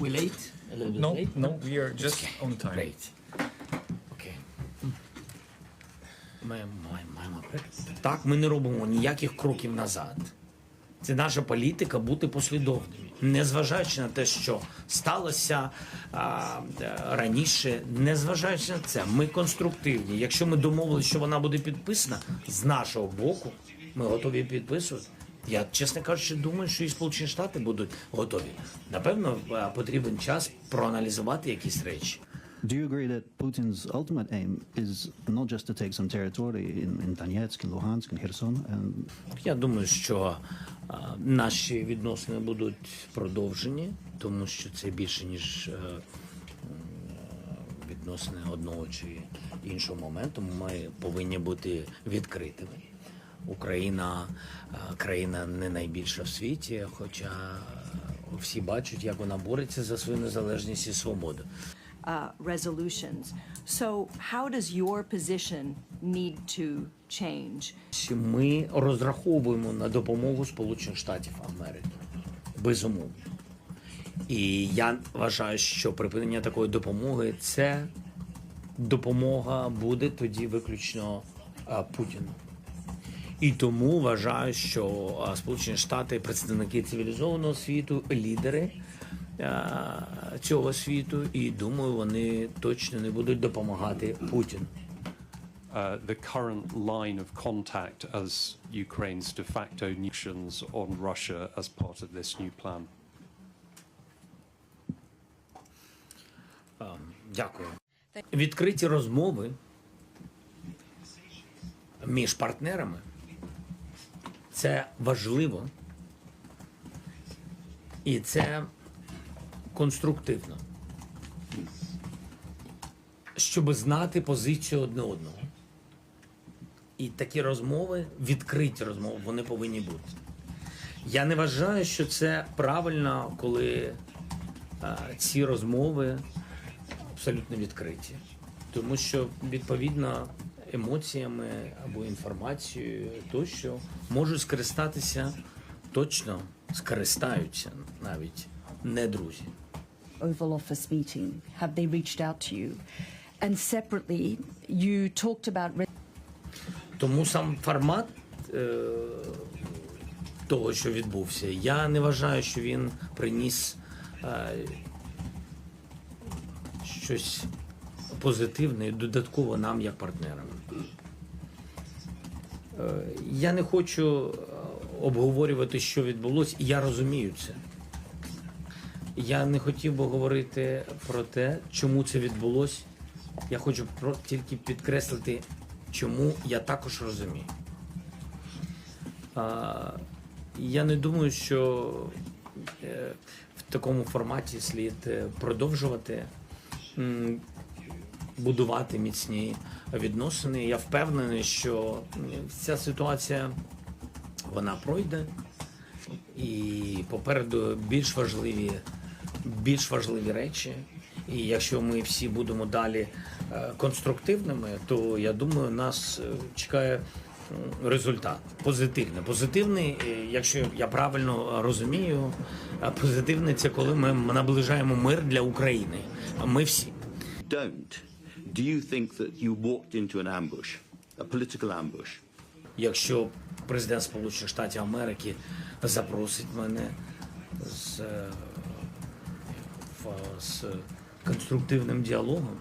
We late? A little bit No, late? no, we are just on time. Great. Окей. Ми маємо, маємо. Так, ми не робимо ніяких кроків назад. Це наша політика бути послідовними, незважаючи на те, що сталося а, е, раніше, незважаючи на це, ми конструктивні. Якщо ми домовилися, що вона буде підписана з нашого боку, ми готові підписувати. Я, чесно кажучи, думаю, що і Сполучені Штати будуть готові. Напевно, е, потрібен час проаналізувати якісь речі. Do you agree that Putin's ultimate aim is not just to take some territory in, in Donetsk, in Luhansk, in Kherson, and Я думаю, що а, наші відносини будуть продовжені, тому що це більше ніж е, м, відносини одного чи іншого моменту. Ми повинні бути відкритими. Україна е, країна не найбільша в світі, хоча всі бачать, як вона бореться за свою незалежність і свободу. uh, resolutions. So, how does your position need to change? Ми розраховуємо на допомогу Сполучених Штатів Америки. Безумовно. І я вважаю, що припинення такої допомоги це допомога буде тоді виключно а, Путіну. І тому вважаю, що Сполучені Штати, представники цивілізованого світу, лідери цього світу, і думаю, вони точно не будуть допомагати Путіну. uh, the current line of contact as Ukraine's de facto sanctions on Russia as part of this new plan? Дякую. Відкриті розмови між партнерами це важливо і це конструктивно. Щоб знати позицію одне одного. І такі розмови, відкриті розмови, вони повинні бути. Я не вважаю, що це правильно, коли а, ці розмови абсолютно відкриті. Тому що відповідно емоціями або інформацією тощо можуть скористатися точно, скористаються навіть не друзі. Oval Office meeting? Have they reached out to you? And separately, you talked about. Тому сам формат е, того, що відбувся, я не вважаю, що він приніс е, щось позитивне і додатково нам як партнерам. Е, я не хочу е, обговорювати, що відбулося, я розумію це. Я не хотів би говорити про те, чому це відбулося. Я хочу тільки підкреслити, чому я також розумію. Я не думаю, що е, в такому форматі слід е, продовжувати будувати міцні відносини. Я впевнений, що ця ситуація вона пройде, і попереду більш важливі, більш важливі речі. І якщо ми всі будемо далі е, конструктивними, то я думаю, нас е, чекає результат позитивний. Позитивний, е, якщо я правильно розумію, позитивний це коли ми наближаємо мир для України. Ми всі. don't, do you think that you walked into an ambush, a political ambush? Якщо президент Сполучених Штатів Америки запросить мене з, е, з конструктивним діалогом,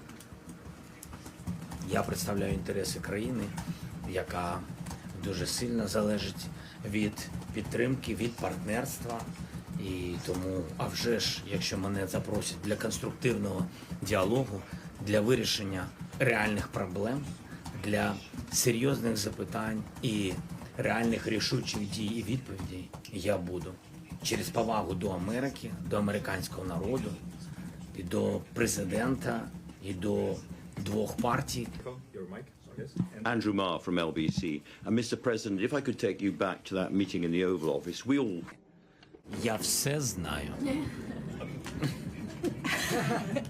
я представляю інтереси країни, яка дуже сильно залежить від підтримки, від партнерства. І тому, а вже ж, якщо мене запросять для конструктивного діалогу, для вирішення реальних проблем, для серйозних запитань і реальних рішучих дій і відповідей, я буду через повагу до Америки, до американського народу, і до президента, і до двох партій, Andrew Marr from LBC. And Mr. President, if I could take you back to that meeting in the Oval Office, we all Я все знаю.